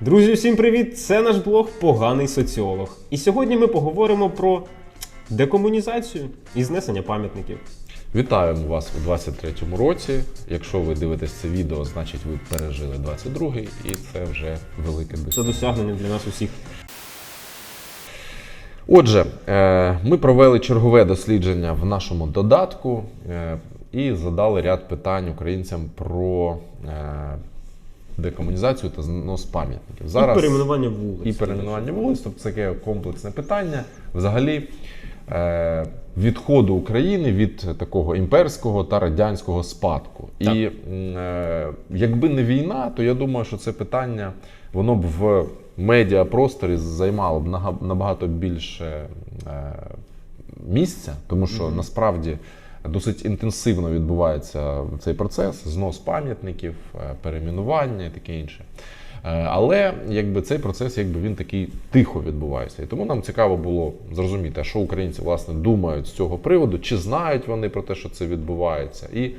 Друзі, всім привіт! Це наш блог Поганий соціолог. І сьогодні ми поговоримо про декомунізацію і знесення пам'ятників. Вітаємо вас у 23-му році. Якщо ви дивитесь це відео, значить ви пережили 22-й, і це вже велике Це досягнення. досягнення для нас усіх. Отже, е, ми провели чергове дослідження в нашому додатку е, і задали ряд питань українцям про е, декомунізацію та знос пам'ятників. І перейменування вулиць. і перейменування вулиць, тобто це таке комплексне питання. Взагалі, е, відходу України від такого імперського та радянського спадку. Так. І е, якби не війна, то я думаю, що це питання воно б в медіапросторі займало б нага- набагато більше е, місця, тому що насправді. Досить інтенсивно відбувається цей процес, знос пам'ятників, е, перейменування і таке інше. Е, Але якби цей процес, якби він такий тихо відбувається. І тому нам цікаво було зрозуміти, що українці власне думають з цього приводу, чи знають вони про те, що це відбувається, і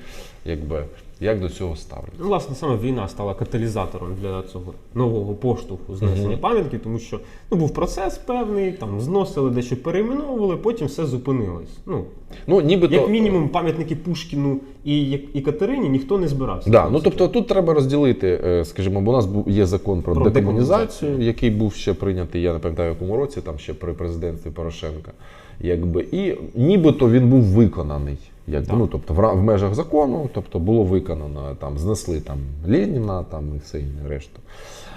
якби як до цього ставляться. Ну, власне, саме війна стала каталізатором для цього нового поштовху знесення пам'ятків, тому що ну, був процес певний, там зносили, дещо перейменовували, потім все зупинилось. Ну, Ну, нібито як мінімум, пам'ятники Пушкіну і, і Катерині ніхто не збирався. Да, ну тобто тут треба розділити, е, скажімо, бо у нас є закон про, Про декомунізацію, декомунізацію. який був ще прийнятий, я не пам'ятаю, в якому році, там ще при президентстві Порошенка. Якби, і нібито він був виконаний. Якби, Так. ну, тобто в, в межах закону, тобто було виконано, там, знесли там, Леніна там, і все і решту.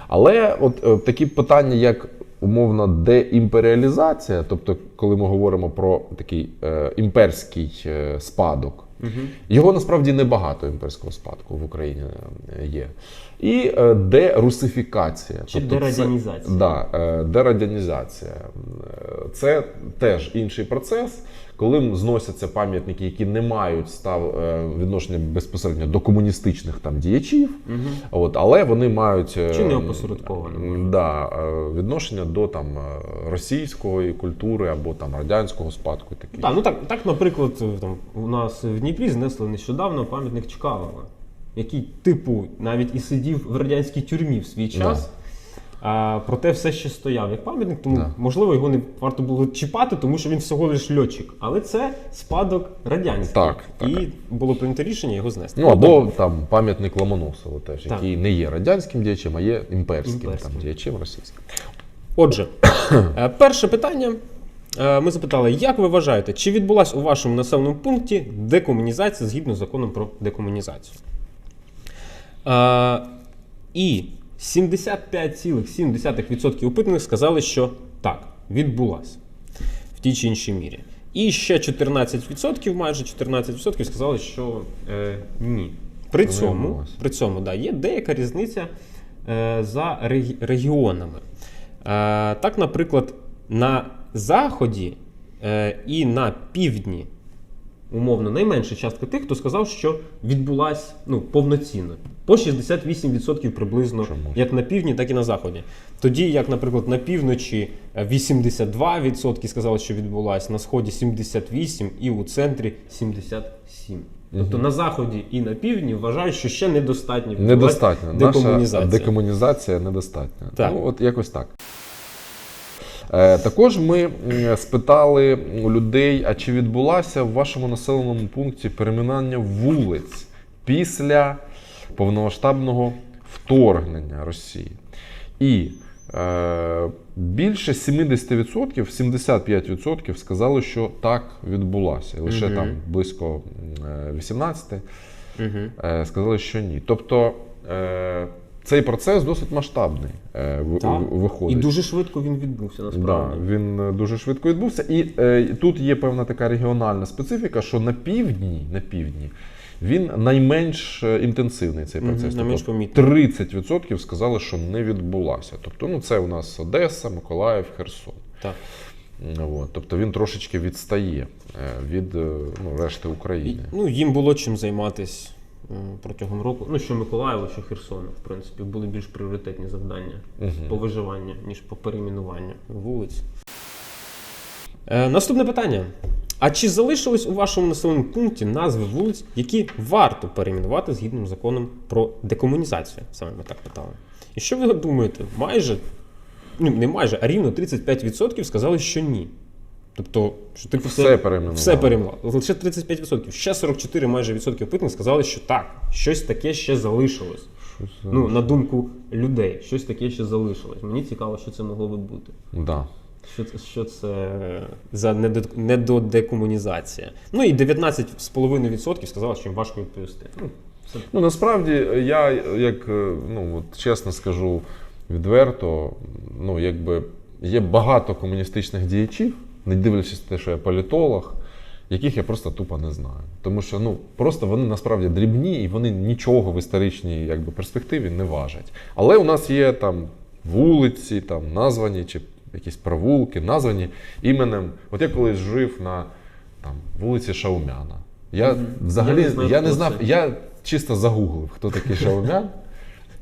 Але от от такі питання, як умовно деімперіалізація, тобто, коли ми говоримо про такий е, імперський е, спадок, його насправді небагато імперського спадку в Україні е, є. І е, дерусифікація. Чи Тобто це- дерадянізація. Да, е, дерадянізація. Е, Це теж інший процес, коли зносяться пам'ятники, які не мають став е, відношення безпосередньо до комуністичних там діячів, от, але вони мають е, Чи не опосередковано, м. Да, е, відношення до там е, російської культури або там радянського спадку. і таке. Так, ну так, так, наприклад, там у нас в Дніпрі знесли нещодавно пам'ятник Чкалова, який, типу, навіть і сидів в радянській тюрмі в свій час. А, проте все ще стояв як пам'ятник, тому Да. можливо його не варто було чіпати, тому що він всього лиш льотчик. Але це спадок радянський. Так, так. І було прийнято рішення його знести. Ну або там пам'ятник Ломоносову, теж, Так. який не є радянським діячем, а є імперським, Імперським. там діячем російським. Отже, е, перше питання. Е, Ми запитали, як ви вважаєте, чи відбулася у вашому населеному пункті декомунізація згідно з законом про декомунізацію? Е, І 75,7% опитаних сказали, що так, відбулася в тій чи іншій мірі. І ще 14%, майже 14% сказали, що е, ні. При цьому, при цьому да, є деяка різниця е, за регіонами. Е, так, наприклад, на заході е, і на півдні, умовно, найменша частка тих, хто сказав, що відбулась ну, повноцінно. По 68% приблизно, Чому? як на півдні, так і на заході. Тоді, як, наприклад, на півночі е, 82% сказали, що відбулась, на сході 78% і у центрі 77%. Тобто на заході і на півдні вважають, що ще недостатньо Недостатньо. Наша декомунізація. декомунізація недостатня. Так. Ну, от якось так. Е, Також ми спитали у людей, а чи відбулася в вашому населеному пункті перейменування вулиць після повномасштабного вторгнення Росії. І е, більше 70%, 75% сказали, що так відбулася. Лише Мгм. там близько е, 18% Мгм. е, сказали, що ні. Тобто е, цей процес досить масштабний е, в- Так. виходить. І дуже швидко він відбувся Да, насправді. він е, дуже швидко відбувся. І е, тут є певна така регіональна специфіка, що на півдні, на півдні він найменш е, інтенсивний цей процес. найменш Тобто 30% сказали, що не відбулася. Тобто, ну це у нас Одеса, Миколаїв, Херсон. Так. От, тобто він трошечки відстає е, від ну, решти І, України. ну, їм було чим займатися протягом року. Ну, що Миколаєва, що Херсона, в принципі, були більш пріоритетні завдання по виживанню, ніж по перейменуванню вулиць. Е, наступне питання. А чи залишились у вашому населеному пункті назви вулиць, які варто перейменувати згідно з законом про декомунізацію? Саме ми так питали. І що ви думаєте? Майже, ну не майже, а рівно 35% сказали, що ні. Тобто, що типу Все перейменували. Все перейменували. Лише 35%. Ще 44 майже відсотків опитаних сказали, що так, щось таке ще залишилось. Ну, на думку людей, щось таке ще залишилось. Мені цікаво, що це могло би бути. Да. Що це, що це за недодекомунізація? Ну і 19,5% сказали, що їм важко відповісти. Ну, це Ну насправді я як е, ну от чесно скажу відверто, ну якби є багато комуністичних діячів, не дивлячись на те, що я політолог, яких я просто тупо не знаю. Тому що ну просто вони насправді дрібні і вони нічого в історичній якби перспективі не важать. Але у нас є там вулиці, там названі чи якісь провулки, названі іменем. От я колись жив на там вулиці Шаумяна. Я взагалі Я не знаю, я не знав, я чисто загуглив, хто такий Шаумян.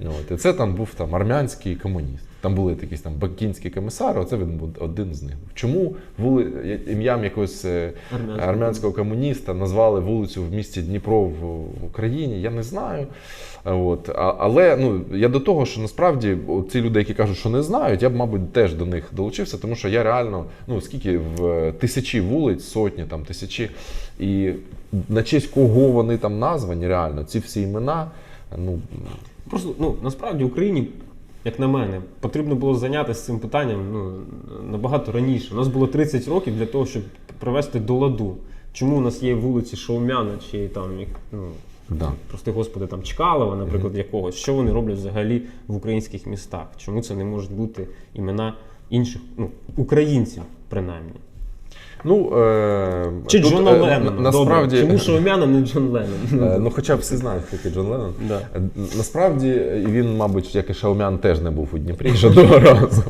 От, і це там був там армянський комуніст. Там були якісь там бакінські комісари, оце він був один з них. Чому вули... ім'ям якогось е, Армянського. армянського комуніста назвали вулицю в місті Дніпро в Україні? Я не знаю. От. А, але ну, я до того, що насправді ці люди, які кажуть, що не знають, я б, мабуть, теж до них долучився, тому що я реально, ну скільки в е, тисячі вулиць, сотні, там тисячі, і на честь кого вони там названі, реально, ці всі імена. Ну, Просто ну насправді Україні, як на мене, потрібно було зайнятися цим питанням ну, набагато раніше. У нас було 30 років для того, щоб привести до ладу. Чому у нас є вулиці Шаумяна чи там ну, да. прости господи, там Чкалова, наприклад, якогось. Що вони роблять взагалі в українських містах? Чому це не можуть бути імена інших ну, українців, принаймні? Ну, е, Чи тут, Джон е, на- Насправді, Добре. Чому Шаумяна не Джон Леннон? Е, Ну, хоча б всі знають, хто такий Джон Леннон. Да. Е, Насправді і він, мабуть, як і Шаумян, теж не був у Дніпрі жодного разу.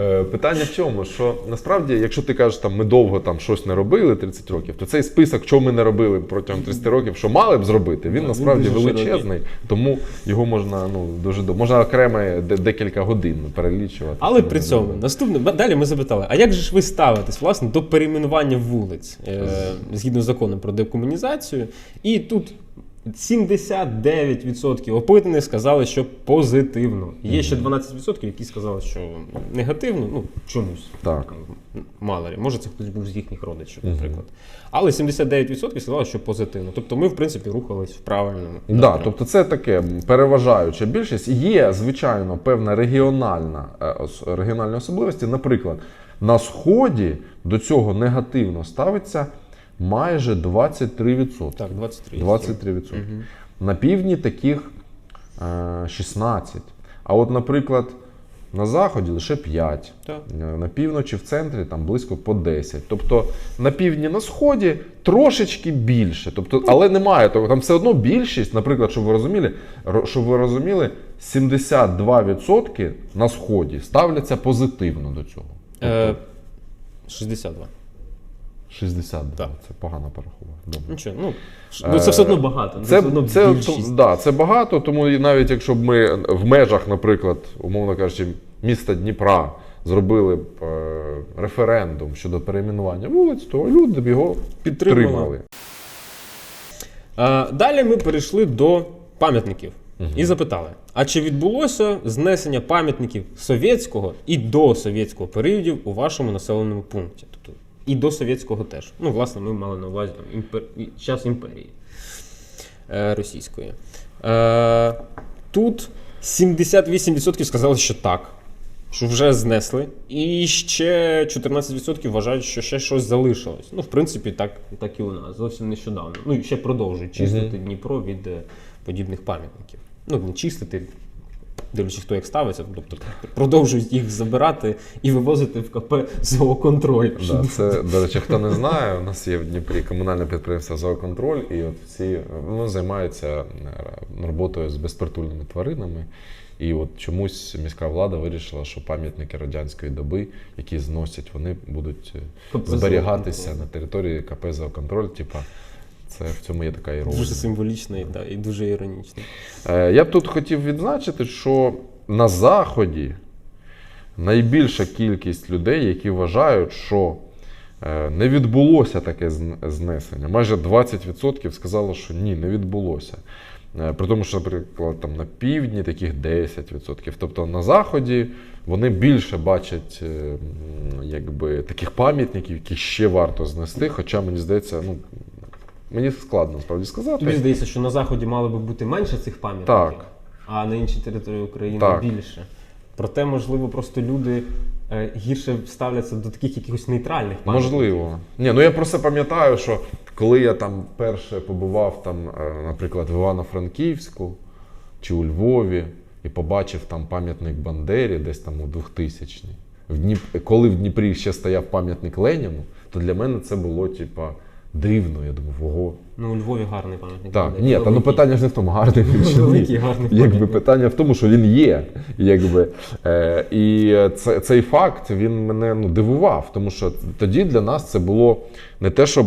Е, Питання в чому? Що насправді, якщо ти кажеш, там ми довго там щось не робили 30 років, то цей список, що ми не робили протягом 30 років, що мали б зробити, він насправді величезний, тому його можна ну дуже довго, можна окремо декілька годин перелічувати. Але при цьому наступне далі ми запитали: а як же ж ви ставитесь власне до перейменування вулиць е, згідно з законом про декомунізацію? І тут 79% опитаних сказали, що позитивно. Є ще 12%, які сказали, що негативно, ну чомусь. Так. Мало ли, може, це хтось був з їхніх родичів, наприклад. Але 79% сказали, що позитивно. Тобто ми, в принципі, рухались в правильному. Да, тобто це таке переважаюча більшість. Є, звичайно, певна регіональна е, регіональні особливості. Наприклад, на сході до цього негативно ставиться майже 23%. Так, 23. 23%. На півдні таких е, 16. А от, наприклад, на заході лише 5. Так. Е, На півночі в центрі там близько по 10. Тобто на півдні на сході трошечки більше. Тобто, але немає того. Там все одно більшість, наприклад, щоб ви розуміли, щоб ви розуміли, 72% на сході ставляться позитивно до цього. Е, 62. 62. Так. Це погано порахував. Добре. Нічого, ну, ну це все одно багато. Це, це, більшість. да, це багато, тому і навіть якщо б ми в межах, наприклад, умовно кажучи, міста Дніпра зробили б е, референдум щодо перейменування вулиць, то люди б його Підтримали. підтримали. А, далі ми перейшли до пам'ятників і запитали: а чи відбулося знесення пам'ятників совєтського і до совєтського періодів у вашому населеному пункті? Тобто і до совєтського теж. Ну, власне, ми мали на увазі там, імпер... час імперії е, російської. Е, тут 78% сказали, що так. Що вже знесли, і ще 14% вважають, що ще щось залишилось. Ну, в принципі, так, так і у нас. Зовсім нещодавно. Ну і ще продовжують чистити Дніпро від е, подібних пам'ятників. Ну, не чистити, дивлячись, хто як ставиться, тобто продовжують їх забирати і вивозити в КП зооконтроль. Да, це, до речі, хто не знає, у нас є в Дніпрі комунальне підприємство «Зооконтроль», і от всі воно займається е, роботою з безпритульними тваринами. І от чомусь міська влада вирішила, що пам'ятники радянської доби, які зносять, вони будуть е, КП зберігатися на території КП «Зооконтроль». Типа, це в цьому є така іронія. Дуже символічний да, і дуже іронічний. Е, Я б тут хотів відзначити, що на Заході найбільша кількість людей, які вважають, що е, не відбулося таке знесення. Майже 20% сказало, що ні, не відбулося. Е, При тому, що, наприклад, там на півдні таких 10%. Тобто на заході вони більше бачать е, якби, таких пам'ятників, які ще варто знести. Хоча мені здається, ну мені складно насправді сказати. Тобі здається, що на заході мало би бути менше цих пам'ятників, Так. а на іншій території України Так. більше. Проте, можливо, просто люди е, гірше ставляться до таких якихось нейтральних пам'ятників. Можливо. Ні, ну я просто пам'ятаю, що коли я там перше побував, там, е, наприклад, в Івано-Франківську чи у Львові, і побачив там пам'ятник Бандері десь там у 2000 ні в Дніп... Коли в Дніпрі ще стояв пам'ятник Леніну, то для мене це було типа дивно. Я думав, ого. Ну, у Львові гарний пам'ятник. Так, ні, та ну питання ж не в тому, гарний він чи ні. Гарний Якби питання в тому, що він є. Якби. Е, і це, цей факт він мене ну, дивував, тому що тоді для нас це було не те, щоб.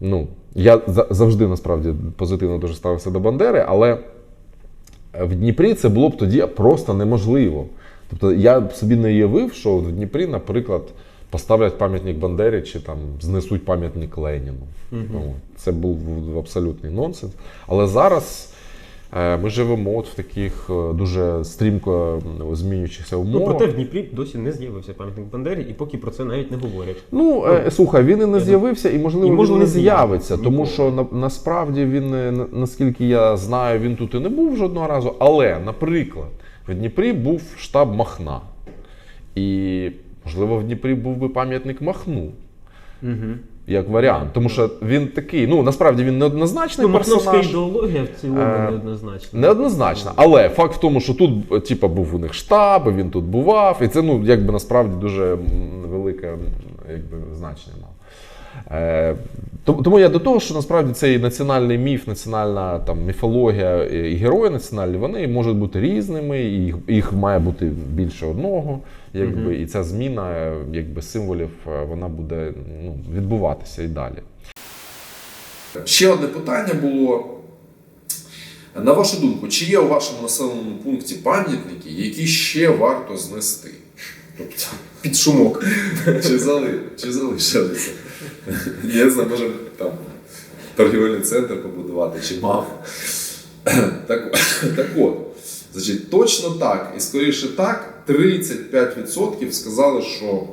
Ну, я завжди насправді позитивно дуже ставився до Бандери, але в Дніпрі це було б тоді просто неможливо. Тобто я б собі не уявив, що в Дніпрі, наприклад, поставлять пам'ятник Бандері чи там знесуть пам'ятник Леніну. Ну, це був абсолютний нонсенс. Але зараз е, ми живемо от в таких е, дуже стрімко змінюючихся Ну, проте в Дніпрі досі не з'явився пам'ятник Бандері, і поки про це навіть не говорять. Ну, е, слухай, він і не з'явився, і можливо, І, можливо, він не не з'явиться, з'явиться. тому що на, насправді він, е, наскільки я знаю, він тут і не був жодного разу. Але, наприклад, в Дніпрі був штаб Махна. І, можливо, в Дніпрі був би пам'ятник Махну. Угу. Як варіант, тому що він такий, ну насправді він неоднозначний Ну, махновська персонаж. ідеологія в цілому Е, неоднозначна. Неоднозначно, але факт в тому, що тут типа, був у них штаб, він тут бував, і це ну, якби насправді дуже велике якби, значення мав. Е, тому, тому я до того, що насправді цей національний міф, національна там, міфологія і герої національні, вони можуть бути різними, і їх, їх має бути більше одного. Якби, І ця зміна е, якби, символів е, вона буде ну, відбуватися і далі. Ще одне питання було. На вашу думку, чи є у вашому населеному пункті пам'ятники, які ще варто знести? Тобто під шумок. Чи залишилися? Я не знаю, може там торгівельний центр побудувати, чи мав. Так, так от, значить, точно так, і скоріше так, 35% сказали, що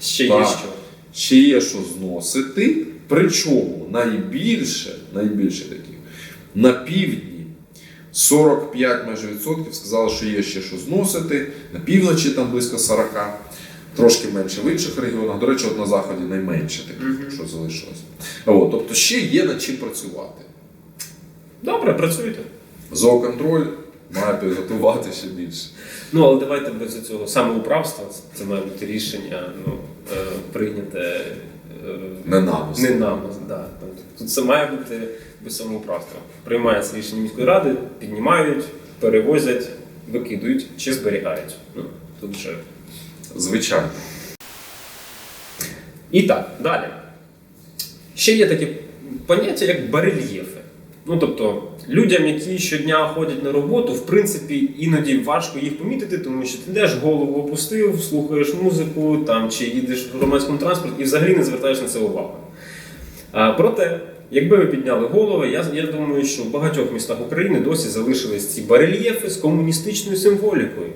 Ще Так. є що. ще є що зносити. Причому найбільше, найбільше таких на півдні 45 майже відсотків сказали, що є ще що зносити. На півночі там близько 40, трошки менше в інших регіонах. До речі, от на заході найменше таких, що залишилось. От, тобто ще є над чим працювати. Добре, працюйте. Зооконтроль має підготувати ще більше. Ну, але давайте без цього самоуправства. Це має бути рішення ну, е, прийняте е, Ненависть. не нами. Да. Тут це має бути без самоуправства. Приймається рішення міської ради, піднімають, перевозять, викидують чи зберігають. Ну, тут вже. Звичайно. І так, далі. Ще є таке поняття, як барельєфи. Ну, тобто, людям, які щодня ходять на роботу, в принципі, іноді важко їх помітити, тому що ти йдеш голову опустив, слухаєш музику там, чи їдеш в громадському транспорті і взагалі не звертаєш на це увагу. А, проте, якби ви підняли голови, я, я думаю, що в багатьох містах України досі залишились ці барельєфи з комуністичною символікою.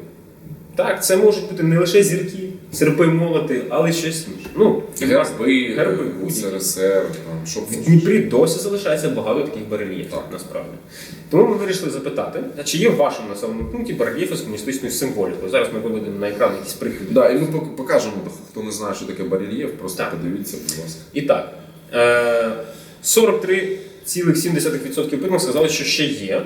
Так, це можуть бути не лише зірки, серпи молоти, але й щось інше. Ну, Герби, герби, УСРСР, там, що в Дніпрі досі залишається багато таких барельєфів, Так. насправді. Тому ми вирішили запитати, чи є в вашому населеному пункті барельєфи з комуністичною символікою? Зараз ми виведемо на екран якісь приклади. Да, і ми покажемо, хто не знає, що таке барельєф, просто Так. подивіться, будь ласка. І так, е, 43,7% опитаних сказали, що ще є.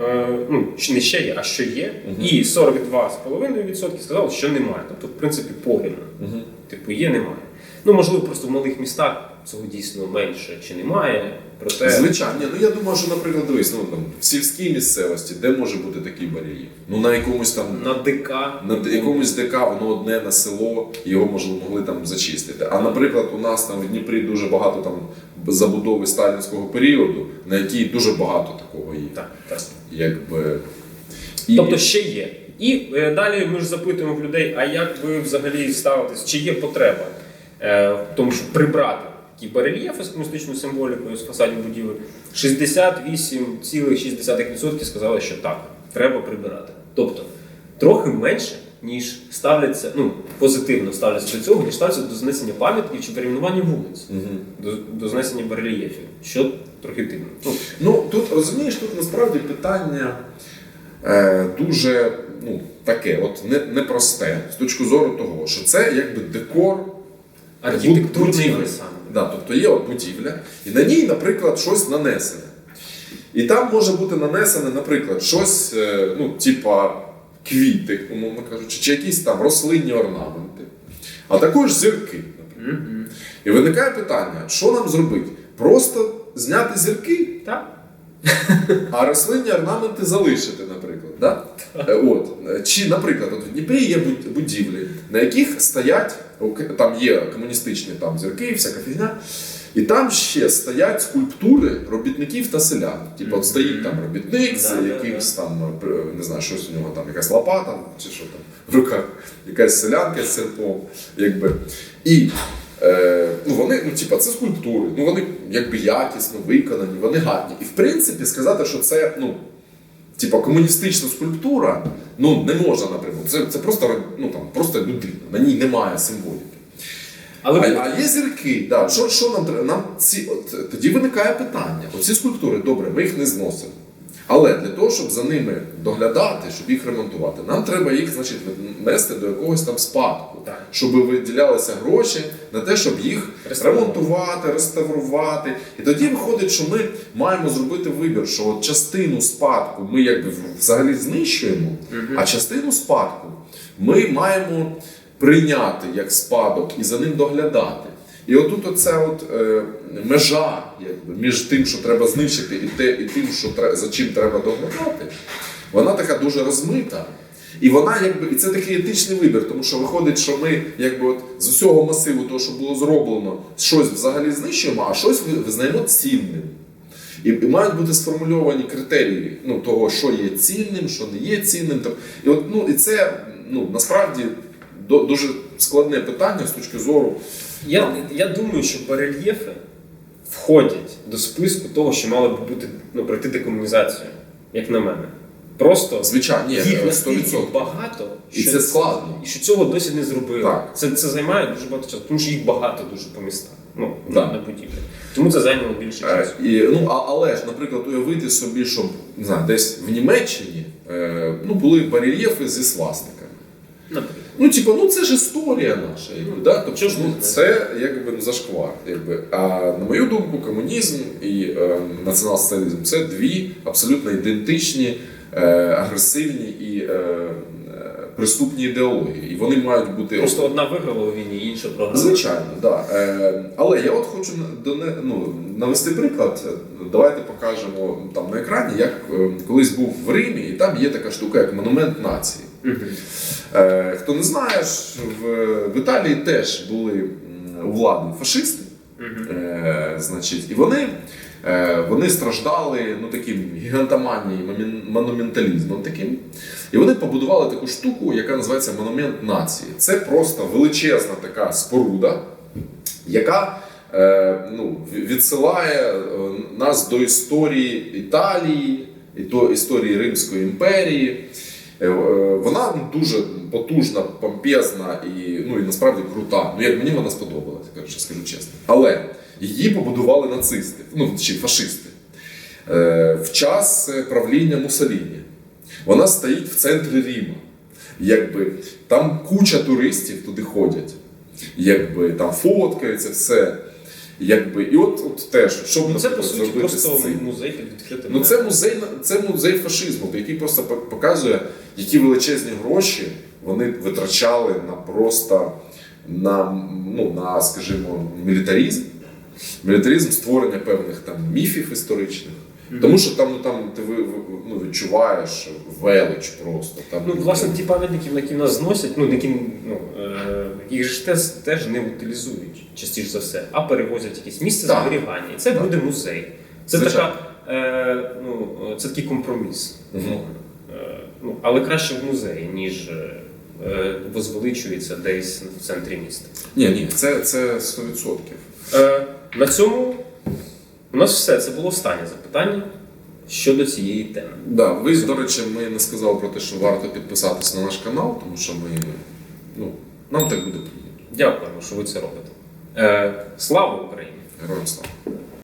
Е, ну, не ще є, а що є. І 42,5% сказали, що немає. Тобто, в принципі, порівняно. Типу, є, немає. Ну, можливо, просто в малих містах цього дійсно менше чи немає. Проте Звичайно, ну я думаю, що, наприклад, дивись, ну там в сільській місцевості, де може бути такий барельєф? Ну на якомусь там на ДК на якомусь ДК воно одне на село, його можливо могли там зачистити. А наприклад, у нас там в Дніпрі дуже багато там забудови сталінського періоду, на якій дуже багато такого є. Так, так. Якби і Тобто ще є. І е, далі ми ж запитуємо в людей, а як ви взагалі ставитесь, чи є потреба? е, в тому, щоб прибрати ті барельєфи з комуністичною символікою з фасадів будівель, 68,6% сказали, що так, треба прибирати. Тобто трохи менше, ніж ставляться, ну, позитивно ставляться до цього, ніж ставляться до знесення пам'ятків чи перейменування вулиць, до, до знесення барельєфів, що трохи дивно. Ну, Ну тут розумієш, тут насправді питання е, дуже ну, таке, от не, непросте з точки зору того, що це якби декор архітектурний будівлі. висам. Да, тобто є от будівля, і на ній, наприклад, щось нанесене. І там може бути нанесене, наприклад, щось, е, ну, типа квіти, умовно кажучи, чи якісь там рослинні орнаменти, а також зірки. наприклад. І виникає питання, що нам зробити? Просто зняти зірки, Так. а рослинні орнаменти залишити, наприклад. Да? Е, От. Чи, наприклад, от в Дніпрі є будівлі, на яких стоять, там є комуністичні там, зірки, всяка фігня. І там ще стоять скульптури робітників та селян. Типу, от стоїть там робітник з якимсь там, е, не знаю, щось у нього там, якась лопата чи що там в руках, якась селянка з серпом. Якби. І е, ну, вони, ну, типа, це скульптури, ну вони якби якісно виконані, вони гарні. І в принципі сказати, що це ну, типа комуністична скульптура, ну не можна, наприклад. Це, це просто, ну, там, просто людина, на ній немає символіки. Але А, а є зірки, да. що, що нам треба? Нам ці, от, тоді виникає питання. Оці скульптури, добре, ми їх не зносимо. Але для того, щоб за ними доглядати, щоб їх ремонтувати, нам треба їх значить, внести до якогось там спадку, Так. щоб виділялися гроші на те, щоб їх Реставрувати. ремонтувати, реставрувати. І тоді виходить, що ми маємо зробити вибір, що от частину спадку ми якби взагалі знищуємо, а частину спадку ми маємо прийняти як спадок і за ним доглядати. І отут оця от, е, межа якби, між тим, що треба знищити, і, те, і тим, що за чим треба доглядати, вона така дуже розмита. І вона якби і це такий етичний вибір, тому що виходить, що ми якби от з усього масиву, того, що було зроблено, щось взагалі знищуємо, а щось ви- визнаємо цінним. І, мають бути сформульовані критерії ну, того, що є цінним, що не є цінним. І, от, ну, і це ну, насправді дуже складне питання з точки зору. Я, я думаю, що барельєфи входять до списку того, що мало б бути ну, пройти декомунізацію, як на мене. Просто Звичайно, їх настільки 100%. багато, І це складно. і що цього досі не зробили. Так. Це, це займає дуже багато часу, тому що їх багато дуже по містах. Ну, Да. на будівлі. Тому це зайняло більше Е, часу. І, ну, а, але ж, наприклад, уявити собі, щоб не знаю, десь в Німеччині е, ну, були барельєфи зі свастиками. Наприклад. Ну, типу, ну це ж історія наша. Якби, да? тобто, ну, це якби ну, зашквар. Якби. А на мою думку, комунізм і е, націонал-соціалізм це дві абсолютно ідентичні, е, агресивні і е, преступні ідеології. І вони мають бути Просто одна виграла у війні, інша програла. Звичайно, да. Е, але я от хочу ну, навести приклад. Давайте покажемо там на екрані, як е, колись був в Римі, і там є така штука, як монумент нації. Е, хто не знає, в, в Італії теж були у влади фашисти. Е, значить, і вони, е, вони страждали ну, таким гігантоманією, монументалізмом таким. І вони побудували таку штуку, яка називається монумент нації. Це просто величезна така споруда, яка е, ну, відсилає нас до історії Італії, до історії Римської імперії. Е, е, Вона дуже потужна, помпезна і, ну, і насправді крута. Ну, як мені вона сподобалася, кажу, скажу чесно. Але її побудували нацисти, ну чи фашисти е, в час правління Муссоліні. Вона стоїть в центрі Рима. Якби там куча туристів туди ходять, якби там фоткаються, все. Якби, і от, от теж, що б Ну, це по суті просто музей під відкритим. Ну, це музей, це музей фашизму, який просто показує, які величезні гроші вони витрачали на просто на, ну, на скажімо, мілітарізм. Мілітаризм створення певних там міфів історичних. Тому що там, ну, там ти ну, відчуваєш велич просто. Там, Ну, власне, ті пам'ятники, які нас зносять, ну, які, ну, е, їх ж теж, теж не утилізують, частіше за все, а перевозять в якесь місце Так. зберігання. І це Так. буде музей. Це, Звичайно. така, е, ну, це такий компроміс. Мгм. Е, ну, але краще в музеї, ніж, е, е, возвеличується десь в центрі міста. Ні, ні, це, це 100%. Е, на цьому у нас все. Це було останнє запитання щодо цієї теми. Да, ви, до речі, ми не сказали про те, що варто підписатися на наш канал, тому що ми, ну, нам так буде приємно. Дякуємо, що ви це робите. Е, слава Україні! Героям слава.